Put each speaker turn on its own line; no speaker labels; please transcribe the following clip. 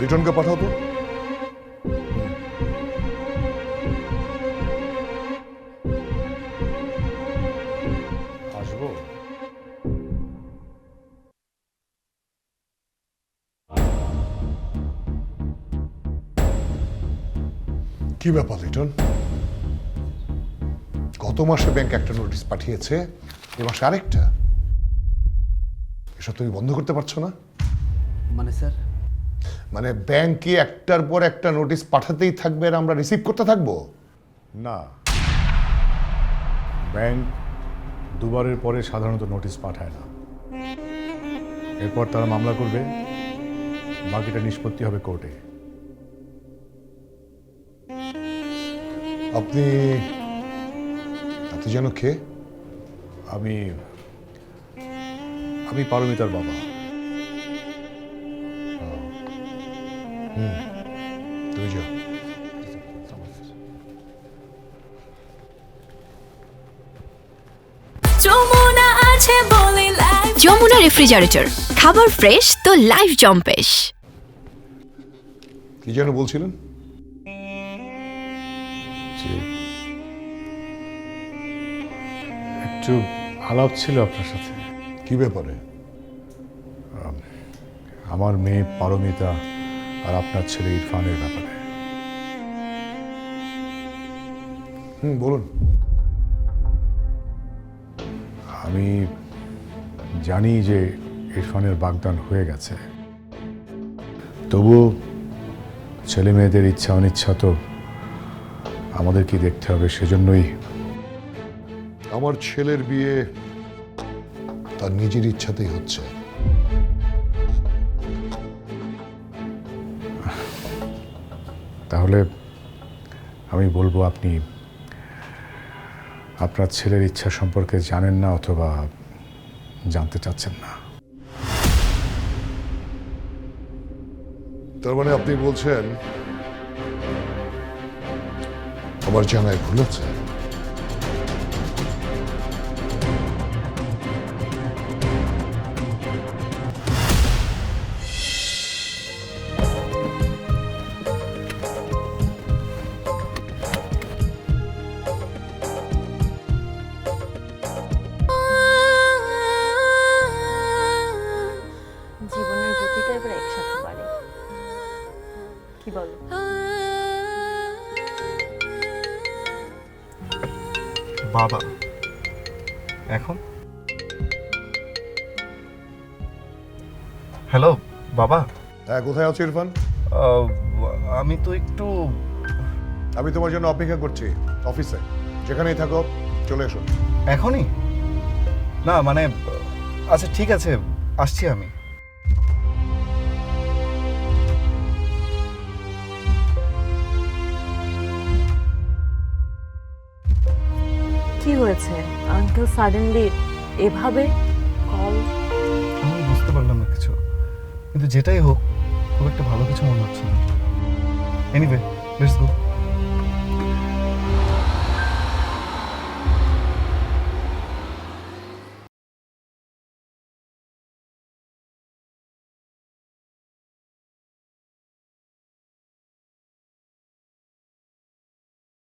লিটনকে পাঠাও তো। কি ব্যাপার, লিটন? গত মাসে ব্যাংক একটা নোটিশ পাঠিয়েছে, এ মাসে আরেকটা। এসব তুমি বন্ধ করতে পারছ না?
মানে স্যার?
মানে ব্যাংকে একটার পর একটা নোটিশ পাঠাতেই থাকবে আর আমরা রিসিভ করতে থাকব?
না। ব্যাংক দুবারের পরে সাধারণত নোটিশ পাঠায় না। এরপর তারা মামলা করবে। বাকিটা নিষ্পত্তি হবে কোর্টে।
আপনি আপনি যেন কে
আমি আমি পারমিতার বাবা।
তুমি যাও
যমুনা আছে বলে লাইফ
যমুনা রেফ্রিজারেটর খাবার ফ্রেশ তো লাইফ জম্পেশ
কি যেন বলছিলেন?
যে একটু আলাপ ছিল আপনার সাথে।
কি ব্যাপারে?
আমার মেয়ে পারমিতা আর আপনার ছেলে ইরফানের ব্যাপারে।
হুম, বলুন।
আমি জানি যে ইরফানের বাগদান হয়ে গেছে। তবুও ছেলে মেয়েদের ইচ্ছা অনিচ্ছা তো আমাদেরকে দেখতে হবে, সেজন্যই
আমার ছেলের বিয়ে তার নিজের ইচ্ছাতেই হচ্ছে।
তাহলে আমি বলব আপনি, আপনার ছেলের ইচ্ছা সম্পর্কে জানেন না অথবা জানতে চাচ্ছেন না।
তার মানে আপনি বলছেন, আমার জানায় ভুল আছে?
বলো।
বাবা এখন? হ্যালো বাবা?
হ্যাঁ কোথায় আছো ইরফান?
আমি তো একটু
আমি তোমার জন্য অপেক্ষা করছি অফিসে। যেখানেই থাকো চলে এসো।
এখনই? না মানে আচ্ছা ঠিক আছে আসছি আমি।
হয়েছে। আঙ্কেল সাডেনলি এভাবে কল
আমি বুঝতে পারলাম না কিছু। কিন্তু যেটাই হোক, খুব একটা ভালো কিছু মনে হচ্ছে না। Anyway let's go